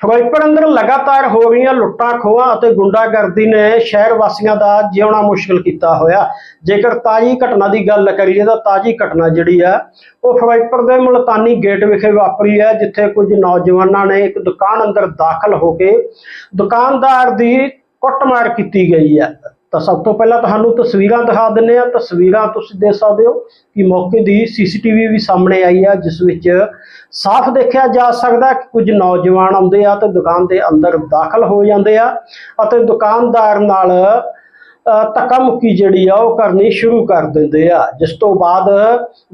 ਫਿਰੋਜ਼ਪੁਰ ਅੰਦਰ ਲਗਾਤਾਰ ਹੋ ਰਹੀਆਂ ਲੁੱਟਾਂ, ਖੋਹਾਂ ਅਤੇ ਗੁੰਡਾਗਰਦੀ ਨੇ ਸ਼ਹਿਰ ਵਾਸੀਆਂ ਦਾ ਜਿਉਣਾ ਮੁਸ਼ਕਲ ਕੀਤਾ ਹੋਇਆ। ਜੇਕਰ ਤਾਜ਼ੀ ਘਟਨਾ ਦੀ ਗੱਲ ਕਰੀਏ ਤਾਂ ਤਾਜ਼ੀ ਘਟਨਾ ਜਿਹੜੀ ਆ, ਉਹ ਫਿਰੋਜ਼ਪੁਰ ਦੇ ਮੁਲਤਾਨੀ ਗੇਟ ਵਿਖੇ ਵਾਪਰੀ ਹੈ, ਜਿੱਥੇ ਕੁਝ ਨੌਜਵਾਨਾਂ ਨੇ ਇੱਕ ਦੁਕਾਨ ਅੰਦਰ ਦਾਖਲ ਹੋ ਕੇ ਦੁਕਾਨਦਾਰ ਦੀ ਕੁੱਟਮਾਰ ਕੀਤੀ ਗਈ ਹੈ। ਤਾਂ ਸਭ ਤੋਂ ਪਹਿਲਾਂ ਤੁਹਾਨੂੰ ਤਸਵੀਰਾਂ ਦਿਖਾ ਦਿੰਨੇ ਆ ਤਸਵੀਰਾਂ ਤੁਸੀਂ ਦੇਖ ਸਕਦੇ ਹੋ ਕਿ ਮੌਕੇ ਦੀ ਸੀਸੀਟੀਵੀ ਵੀ ਸਾਹਮਣੇ ਆਈ ਆ, ਜਿਸ ਵਿੱਚ ਸਾਫ਼ ਦੇਖਿਆ ਜਾ ਸਕਦਾ ਕਿ ਕੁਝ ਨੌਜਵਾਨ ਆਉਂਦੇ ਆ ਤੇ ਦੁਕਾਨ ਦੇ ਅੰਦਰ ਦਾਖਲ ਹੋ ਜਾਂਦੇ ਆ ਅਤੇ ਦੁਕਾਨਦਾਰ ਨਾਲ ਅ, ਧੱਕਾ ਮੁੱਕੀ ਜਿਹੜੀ ਆ ਉਹ ਕਰਨੀ ਸ਼ੁਰੂ ਕਰ ਦਿੰਦੇ ਆ। ਜਿਸ ਤੋਂ ਬਾਅਦ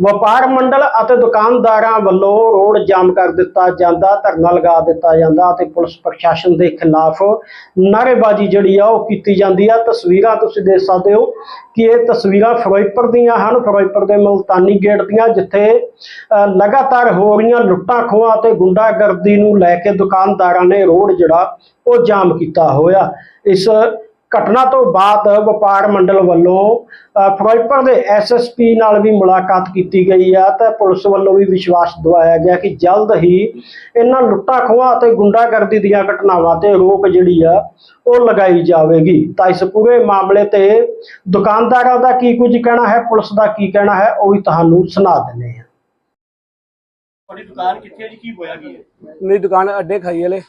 ਵਪਾਰ ਮੰਡਲ ਅਤੇ ਦੁਕਾਨਦਾਰਾਂ ਵੱਲੋਂ ਰੋਡ ਜਾਮ ਕਰ ਦਿੱਤਾ ਜਾਂਦਾ ਧਰਨਾ ਲਗਾ ਦਿੱਤਾ ਜਾਂਦਾ ਅਤੇ ਪੁਲਿਸ ਪ੍ਰਸ਼ਾਸਨ ਦੇ ਖਿਲਾਫ ਨਾਅਰੇਬਾਜ਼ੀ ਜਿਹੜੀ ਆ ਉਹ ਕੀਤੀ ਜਾਂਦੀ ਆ। ਤਸਵੀਰਾਂ ਤੁਸੀਂ ਦੇਖ ਸਕਦੇ ਹੋ ਕਿ ਇਹ ਤਸਵੀਰਾਂ ਫਿਰੋਜ਼ਪੁਰ ਦੀਆਂ ਹਨ। ਫਿਰੋਜ਼ਪੁਰ ਦੇ ਮੁਲਤਾਨੀ ਗੇਟ ਦੀਆਂ ਜਿੱਥੇ ਲਗਾਤਾਰ ਹੋ ਰਹੀਆਂ ਲੁੱਟਾਂ ਖੋਹਾਂ ਅਤੇ ਗੁੰਡਾਗਰਦੀ ਨੂੰ ਲੈ ਕੇ ਦੁਕਾਨਦਾਰਾਂ ਨੇ ਰੋਡ ਜਿਹੜਾ ਉਹ ਜਾਮ ਕੀਤਾ ਹੋਇਆ। ਇਸ ਘਟਨਾ ਤੋਂ ਬਾਅਦ ਵਪਾਰ ਮੰਡਲ ਵੱਲੋਂ ਫਿਰੋਜ਼ਪੁਰ ਦੇ ਐਸਐਸਪੀ ਨਾਲ ਵੀ ਮੁਲਾਕਾਤ ਕੀਤੀ ਗਈ ਆ ਤੇ ਪੁਲਿਸ ਵੱਲੋਂ ਵੀ ਵਿਸ਼ਵਾਸ ਦਿਵਾਇਆ ਗਿਆ ਕਿ ਜਲਦ ਹੀ ਇਹਨਾਂ ਲੁੱਟਾਂ ਖੋਹਾਂ ਅਤੇ ਗੁੰਡਾਗਰਦੀ ਦੀਆਂ ਘਟਨਾਵਾਂ ਤੇ ਰੋਕ ਜਿਹੜੀ ਆ ਉਹ ਲਗਾਈ ਜਾਵੇਗੀ। ਤਾਂ ਇਸ ਪੂਰੇ ਮਾਮਲੇ ਤੇ ਦੁਕਾਨਦਾਰਾਂ ਦਾ ਕੀ ਕੁਝ ਕਹਿਣਾ ਹੈ ਪੁਲਿਸ ਦਾ ਕੀ ਕਹਿਣਾ ਹੈ ਉਹ ਵੀ ਤੁਹਾਨੂੰ ਸੁਣਾ ਦਿੰਦੇ ਹਾਂ। ਤੁਹਾਡੀ ਦੁਕਾਨ ਕਿੱਥੇ ਹੈ ਜੀ? ਕੀ ਹੋਇਆ ਕੀ ਹੈ? ਮੇਰੀ ਦੁਕਾਨ ਅੱਡੇ ਖਾਈ ਵਾਲੇ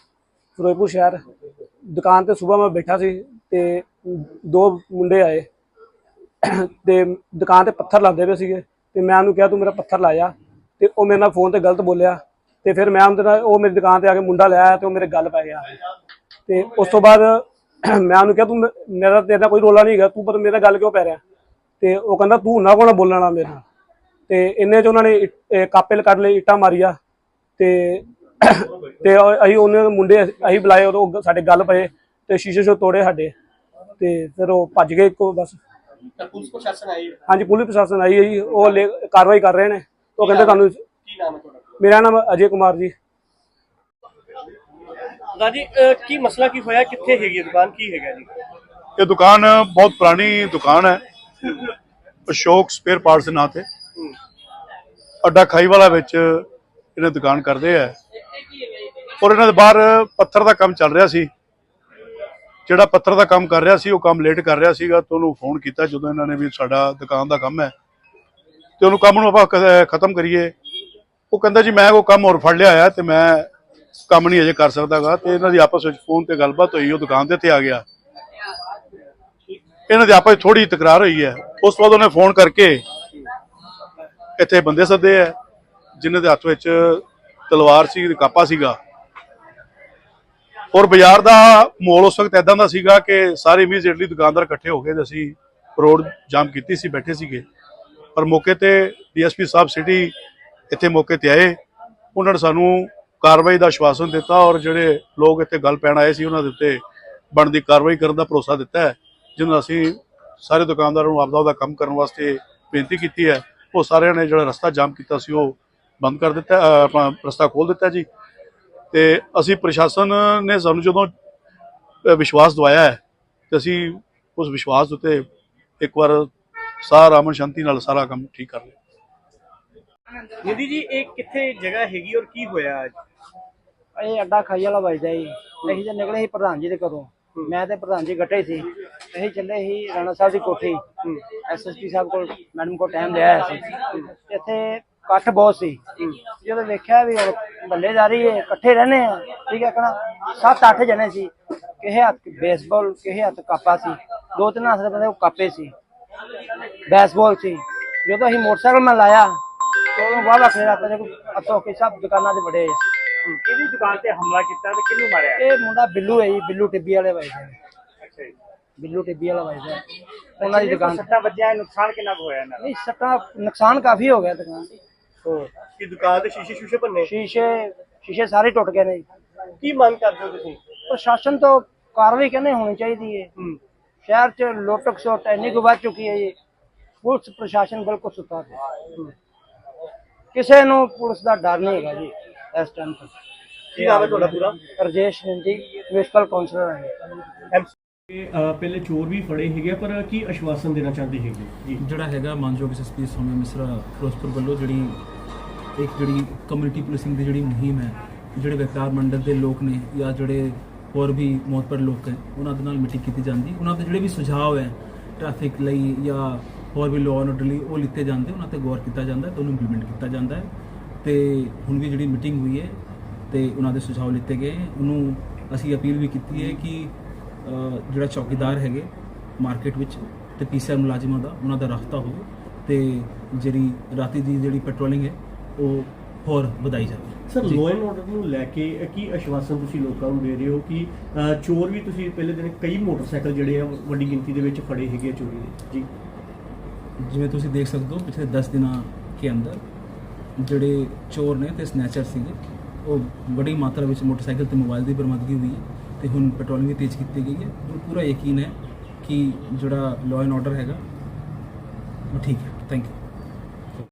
ਫਿਰੋਜ਼ਪੁਰ ਸ਼ਹਿਰ। ਦੁਕਾਨ ਤੇ ਸਵੇਰ ਮੈਂ ਬੈਠਾ ਸੀ ਤੇ ਦੋ ਮੁੰਡੇ ਆਏ ਤੇ ਦੁਕਾਨ ਤੇ ਪੱਥਰ ਲਾਉਂਦੇ ਪਏ ਸੀਗੇ ਤੇ ਮੈਂ ਉਹਨੂੰ ਕਿਹਾ, ਤੂੰ ਮੇਰਾ ਪੱਥਰ ਲਾਇਆ। ਤੇ ਉਹ ਮੇਰੇ ਨਾਲ ਫੋਨ ਤੇ ਗਲਤ ਬੋਲਿਆ ਤੇ ਫਿਰ ਮੈਂ ਉਹਦੇ ਨਾਲ, ਉਹ ਮੇਰੀ ਦੁਕਾਨ ਤੇ ਆ ਕੇ ਮੁੰਡਾ ਲਿਆਇਆ ਤੇ ਉਹ ਮੇਰੇ ਗੱਲ ਪੈ ਗਿਆ। ਤੇ ਉਸ ਤੋਂ ਬਾਅਦ ਮੈਂ ਉਹਨੂੰ ਕਿਹਾ, ਤੂੰ ਮੇਰਾ ਤੇਰੇ ਨਾਲ ਕੋਈ ਰੋਲਾ ਨਹੀਂ ਹੈਗਾ, ਤੂੰ ਪਰ ਮੇਰੇ ਨਾਲ ਗੱਲ ਕਿਉਂ ਪੈ ਰਿਹਾ? ਤੇ ਉਹ ਕਹਿੰਦਾ, ਤੂੰ ਨਾ ਕੋਣਾ ਬੋਲਣਾ ਮੇਰੇ ਨਾਲ। ਤੇ ਇੰਨੇ ਚ ਉਹਨਾਂ ਨੇ ਇੱਟ- ਇਹ ਕਾਪੇ ਕੱਢ ਲਏ, ਇੱਟਾਂ ਮਾਰੀਆ ਤੇ ਤੇ ਅਸੀਂ ਉਹਨੇ ਮੁੰਡੇ, ਅਸੀਂ ਬੁਲਾਏ ਉਹ ਸਾਡੇ ਗੱਲ ਪਏ। ਤੇ ਸ਼ੀਸ਼ੇ ਸ਼ੋ ਤੋੜੇ ਸਾਡੇ ਤੇ ਫਿਰ ਉਹ ਭੱਜ ਗਏ ਇੱਕੋ ਬਸ। ਤਾਂ ਪੁਲਿਸ ਪ੍ਰਸ਼ਾਸਨ ਆਈ? ਹੈ। ਹਾਂਜੀ ਪੁਲਿਸ ਪ੍ਰਸ਼ਾਸਨ ਆਈ ਹੈ ਜੀ ਉਹ ਲੈ- ਕਾਰਵਾਈ ਕਰ ਰਹੇ ਨੇ। ਉਹ ਕਹਿੰਦੇ ਤੁਹਾਨੂੰ ਕੀ ਨਾਮ ਹੈ ਤੁਹਾਡਾ? ਮੇਰਾ ਨਾਮ ਅਜੇ ਕੁਮਾਰ ਜੀ। ਰਾਜੀ ਕੀ ਮਸਲਾ ਕੀ ਹੋਇਆ? ਕਿੱਥੇ ਹੈਗੀ ਦੁਕਾਨ? ਕੀ ਹੈਗਾ ਜੀ? ਇਹ ਦੁਕਾਨ ਬਹੁਤ ਪੁਰਾਣੀ ਦੁਕਾਨ ਹੈ। ਅਸ਼ੋਕ ਸਪੇਅਰ ਪਾਰਟਸ ਦੇ ਨਾਂ ਤੇ। ਅੱਡਾ ਖਾਈ ਵਾਲਾ ਵਿੱਚ ਇਹਨੇ ਦੁਕਾਨ ਕਰਦੇ ਆ। ਔਰ ਇਹਨਾਂ ਦੇ ਬਾਹਰ ਪੱਥਰ ਦਾ ਕੰਮ ਚੱਲ ਰਿਹਾ ਸੀ। ਜਿਹੜਾ ਪੱਥਰ ਦਾ ਕੰਮ ਕਰ ਰਿਹਾ ਸੀ, ਉਹ ਕੰਮ ਲੇਟ ਕਰ ਰਿਹਾ ਸੀਗਾ ਤੇ ਉਹਨੂੰ ਫੋਨ ਕੀਤਾ ਜਦੋਂ ਇਹਨਾਂ ਨੇ ਵੀ ਸਾਡਾ ਦੁਕਾਨ ਦਾ ਕੰਮ ਹੈ। ਤੇ ਉਹਨੂੰ ਕੰਮ ਨੂੰ ਆਪਾਂ ਖਤਮ ਕਰੀਏ। ਉਹ ਕਹਿੰਦਾ ਜੀ, ਮੈਂ ਉਹ ਕੰਮ ਹੋਰ ਫੜ ਲਿਆ ਆ ਤੇ ਮੈਂ ਕੰਮ ਨਹੀਂ ਅਜੇ ਕਰ ਸਕਦਾਗਾ। ਤੇ ਇਹਨਾਂ ਦੀ ਆਪਸ ਵਿੱਚ ਫੋਨ ਤੇ ਗੱਲਬਾਤ ਹੋਈ, ਉਹ ਦੁਕਾਨ ਦੇ ਉੱਤੇ ਆ ਗਿਆ। ਇਹਨਾਂ ਦੇ ਆਪਸ ਵਿੱਚ ਥੋੜੀ ਤਕਰਾਰ ਹੋਈ ਹੈ। ਉਸ ਤੋਂ ਬਾਅਦ ਉਹਨੇ ਫੋਨ ਕਰਕੇ ਇੱਥੇ ਬੰਦੇ ਸੱਦੇ ਆ, ਜਿਨ੍ਹਾਂ ਦੇ ਹੱਥ ਵਿੱਚ ਤਲਵਾਰ ਸੀ, ਕਾਪਾ ਸੀਗਾ। ਔਰ ਬਾਜ਼ਾਰ ਦਾ ਮਾਹੌਲ ਉਸ ਵਕਤ ਐਦਾਂ ਦਾ ਸੀਗਾ ਕਿ ਸਾਰੇ ਇਮੀਡੀਏਟਲੀ ਦੁਕਾਨਦਾਰ ਇਕੱਠੇ ਹੋ ਗਏ ਤੇ ਅਸੀਂ ਰੋਡ ਜਾਮ ਕੀਤੀ ਸੀ, ਬੈਠੇ ਸੀਗੇ। ਪਰ ਮੌਕੇ ਤੇ ਡੀਐਸਪੀ ਸਾਹਿਬ ਸਿਟੀ ਇੱਥੇ ਮੌਕੇ ਤੇ ਆਏ। ਉਹਨਾਂ ਨੇ ਸਾਨੂੰ ਕਾਰਵਾਈ ਦਾ ਆਸ਼ਵਾਸਨ ਦਿੱਤਾ ਔਰ ਜਿਹੜੇ ਲੋਕ ਇੱਥੇ ਗੱਲ ਪੈਣ ਆਏ ਸੀ, ਉਹਨਾਂ ਦੇ ਉੱਤੇ ਬਣਦੀ ਕਾਰਵਾਈ ਕਰਨ ਦਾ ਭਰੋਸਾ ਦਿੱਤਾ ਹੈ ਜਿਹਨੂੰ ਅਸੀਂ ਸਾਰੇ ਦੁਕਾਨਦਾਰਾਂ ਨੂੰ ਆਪਦਾ ਉਹਦਾ ਕੰਮ ਕਰਨ ਵਾਸਤੇ ਬੇਨਤੀ ਕੀਤੀ ਹੈ। ਉਹ ਸਾਰਿਆਂ ਨੇ ਜਿਹੜਾ ਰਸਤਾ ਜਾਮ ਕੀਤਾ ਸੀ, ਉਹ ਬੰਦ ਕਰ ਦਿੱਤਾ, ਅਹ ਆਪਣਾ ਰਸਤਾ ਖੋਲ ਦਿੱਤਾ ਜੀ। ਤੇ ਅਸੀਂ ਪ੍ਰਸ਼ਾਸਨ ਨੇ ਸਾਨੂੰ ਜਦੋਂ ਵਿਸ਼ਵਾਸ ਦਵਾਇਆ ਹੈ ਤੇ ਅਸੀਂ ਉਸ ਵਿਸ਼ਵਾਸ ਉੱਤੇ ਇੱਕ ਵਾਰ ਸਾਰਾ ਅਮਨ ਸ਼ਾਂਤੀ ਨਾਲ ਸਾਰਾ ਕੰਮ ਠੀਕ ਕਰ ਲਿਆ। ਨਿਧੀ ਜੀ ਇਹ ਕਿੱਥੇ ਜਗ੍ਹਾ ਹੈਗੀ ਔਰ ਕੀ ਹੋਇਆ ਅੱਜ? ਇਹ ਅੱਡਾ ਖਾਈ ਵਾਲਾ ਵੱਜਦਾ ਜੀ। ਅਸੀਂ ਤਾਂ ਨਿਕਲੇ ਸੀ ਪ੍ਰਧਾਨ ਜੀ ਦੇ ਘਰੋਂ। ਮੈਂ ਤੇ ਪ੍ਰਧਾਨ ਜੀ ਇਕੱਠੇ ਸੀ। ਅਸੀਂ ਚੱਲੇ ਸੀ ਰਾਣਾ ਸਾਹਿਬ ਦੀ ਕੋਠੀ। ਐਸਐਸਪੀ ਸਾਹਿਬ ਕੋਲ ਮੈਡਮ ਕੋਲ ਟਾਈਮ ਲਿਆ ਸੀ। ਇੱਥੇ ਇਕੱਠ ਬਹੁਤ ਸੀ। ਜਦੋਂ ਵੇਖਿਆ ਵੀ ਹੁਣ ਬੱਲੇਦਾਰੀ ਹੈ ਇਕੱਠੇ ਰਹਿੰਦੇ ਆ ਠੀਕ ਹੈ ਕਹਣਾ ਸੱਤ ਅੱਠ ਜਣੇ ਸੀ ਕਿਸੇ ਹੱਥ ਬੇਸਬਾਲ ਕਿਸੇ ਹੱਥ ਕਾਪਾ ਸੀ। ਦੋ ਤਿੰਨ ਹੱਥ ਦੇ ਬੰਦੇ ਉਹ ਕਾਪੇ ਸੀ। ਬੈਸਬਾਲ ਸੀ। ਜਦੋਂ ਅਸੀਂ ਮੋਟਰਸਾਈਕਲ ਮੈਂ ਲਾਇਆ ਬਾਅਦ ਫਿਰ ਆਪਣੇ ਕੋਲ ਅਤੋਂ ਕੇ ਸਭ ਦੁਕਾਨਾਂ ਤੇ ਬੜੇ ਕਿਹਦੀ ਦੁਕਾਨ ਤੇ ਹਮਲਾ ਕੀਤਾ ਤੇ ਕਿਹਨੂੰ ਮਾਰਿਆ? ਇਹ ਮੁੰਡਾ ਬਿੱਲੂ ਹੈ ਜੀ ਬਿੱਲੂ ਟਿੱਬੀ ਵਾਲੇ ਨੇ ਅੱਛਾ ਜੀ। ਬਿੱਲੂ ਟਿੱਬੀ ਵਾਲਾ ਵਜਦਾ ਉਹਨਾਂ ਦੀ ਦੁਕਾਨ ਸੱਟਾਂ ਵੱਜਿਆ ਨੁਕਸਾਨ ਕਿੰਨਾ ਹੋਇਆ ਇਹਨਾਂ ਨਹੀਂ ਸੱਟਾਂ ਨੁਕਸਾਨ ਕਾਫੀ ਹੋ ਗਿਆ ਦੁਕਾਨ ਤੇ। ਦਾ ਕੀ ਦੁਕਾਨ ਦੇ ਸ਼ੀਸ਼ੇ ਸ਼ੂਸ਼ੇ ਭੰਨੇ? ਸ਼ੀਸ਼ੇ ਸ਼ੀਸ਼ੇ ਸਾਰੇ ਟੁੱਟ ਗਏ ਨੇ ਜੀ। ਕੀ ਮੰਗ ਕਰਦੇ ਹੋ ਤੁਸੀਂ? ਪ੍ਰਸ਼ਾਸਨ ਤੋਂ ਕਾਰਵਾਈ ਕਹਿੰਦੇ ਹੋਣੀ ਚਾਹੀਦੀ ਹੈ। ਸ਼ਹਿਰ 'ਚ ਲੁੱਟ ਖਸੁੱਟ ਇੰਨੀ ਕੁ ਵੱਧ ਚੁੱਕੀ ਹੈ ਜੀ। ਪੁਲਿਸ ਪ੍ਰਸ਼ਾਸਨ ਬਿਲਕੁਲ ਸੁੱਤਾ ਪਿਆ। ਕਿਸੇ ਨੂੰ ਪੁਲਿਸ ਦਾ ਡਰ ਨਹੀਂ ਹੈਗਾ ਜੀ ਇਸ ਟਾਈਮ ਤੇ। ਕੀ ਨਾਮ ਹੈ ਤੁਹਾਡਾ ਪੂਰਾ? ਰਜੇਸ਼ ਨੰਦੀ ਮਿਊਨਿਸਪਲ ਕਾਉਂਸਲਰ ਹੈ। ਇਹ ਅ, ਪਹਿਲੇ ਚੋਰ ਵੀ ਫੜੇ ਹੈਗੇ ਆ, ਪਰ ਕੀ ਆਸ਼ਵਾਸਨ ਦੇਣਾ ਚਾਹੁੰਦੇ ਹੈਗੇ? ਜੀ ਜਿਹੜਾ ਹੈਗਾ ਮਾਨਯੋਗ ਐਸਐਸਪੀ ਸੋਮਿਆ ਮਿਸਰਾ ਫਿਰੋਜ਼ਪੁਰ ਵੱਲੋਂ ਜਿਹੜੀ ਇੱਕ ਜਿਹੜੀ ਕਮਿਊਨਿਟੀ ਪੁਲਿਸਿੰਗ ਦੀ ਜਿਹੜੀ ਮੁਹਿੰਮ ਹੈ, ਜਿਹੜੇ ਵਪਾਰ ਮੰਡਲ ਦੇ ਲੋਕ ਨੇ ਜਾਂ ਜਿਹੜੇ ਹੋਰ ਵੀ ਮੋਤਬਰ ਲੋਕ ਹੈ, ਉਹਨਾਂ ਦੇ ਨਾਲ ਮੀਟਿੰਗ ਕੀਤੀ ਜਾਂਦੀ। ਉਹਨਾਂ ਦੇ ਜਿਹੜੇ ਵੀ ਸੁਝਾਅ ਹੈ ਟ੍ਰੈਫਿਕ ਲਈ ਜਾਂ ਹੋਰ ਵੀ ਲਾਅ ਆਰਡਰ ਲਈ, ਉਹ ਲਿੱਤੇ ਜਾਂਦੇ, ਉਹਨਾਂ ਤੇ ਗੌਰ ਕੀਤਾ ਜਾਂਦਾ, ਤੇ ਉਹਨੂੰ ਇੰਪਲੀਮੈਂਟ ਕੀਤਾ ਜਾਂਦਾ ਹੈ। ਤੇ ਹੁਣ ਵੀ ਜਿਹੜੀ ਮੀਟਿੰਗ ਹੋਈ ਹੈ, ਤੇ ਉਹਨਾਂ ਦੇ ਸੁਝਾਅ ਲਿੱਤੇ ਗਏ ਉਹਨੂੰ ਅਸੀਂ ਅਪੀਲ ਵੀ ਕੀਤੀ ਹੈ ਕਿ ਜਿਹੜਾ ਚੌਕੀਦਾਰ ਹੈਗੇ, ਮਾਰਕੀਟ ਵਿੱਚ, ਤੇ ਪੀਸੀਆਰ ਮੁਲਾਜ਼ਮਾਂ ਦਾ, ਉਹਨਾਂ ਦਾ ਰਾਖਤਾ ਹੋਵੇ। ਤੇ ਜਿਹੜੀ ਰਾਤੀ ਦੀ ਜਿਹੜੀ ਪੈਟਰੋਲਿੰਗ ਹੈ ਉਹ ਹੋਰ ਵਧਾਈ ਜਾਵੇ ਸਰ। ਲਾਅ ਐਂਡ ਆਰਡਰ ਨੂੰ ਲੈ ਕੇ ਅ, ਕੀ ਆਸ਼ਵਾਸਨ ਤੁਸੀਂ ਲੋਕਾਂ ਨੂੰ ਦੇ ਰਹੇ ਹੋ ਕਿ ਅ, ਚੋਰ ਵੀ ਤੁਸੀਂ ਪਹਿਲੇ ਦਿਨ ਕਈ ਮੋਟਰਸਾਈਕਲ ਜਿਹੜੇ ਆ ਵੱਡੀ ਗਿਣਤੀ ਦੇ ਵਿੱਚ ਫੜੇ ਹੈਗੇ ਆ ਚੋਰੀ ਦੇ? ਜੀ। ਜਿਵੇਂ ਤੁਸੀਂ ਦੇਖ ਸਕਦੇ ਹੋ ਪਿਛਲੇ 10 ਦਿਨਾਂ ਕੇ ਅੰਦਰ ਜਿਹੜੇ ਚੋਰ ਨੇ ਤੇ ਸਨੈਚਰ ਸੀਗੇ ਉਹ ਬੜੀ ਮਾਤਰਾ ਵਿੱਚ ਮੋਟਰਸਾਈਕਲ ਤੇ ਮੋਬਾਈਲ ਦੀ ਬਰਾਮਦਗੀ ਹੋਈ ਹੈ ਤੇ ਹੁਣ ਪੈਟਰੋਲਿੰਗ ਵੀ ਤੇਜ਼ ਕੀਤੀ ਗਈ ਹੈ। ਮੈਨੂੰ ਪੂਰਾ ਯਕੀਨ ਹੈ ਕਿ ਜਿਹੜਾ ਲਾਅ ਐਂਡ ਆਰਡਰ ਹੈਗਾ ਉਹ ਠੀਕ ਹੈ। Thank you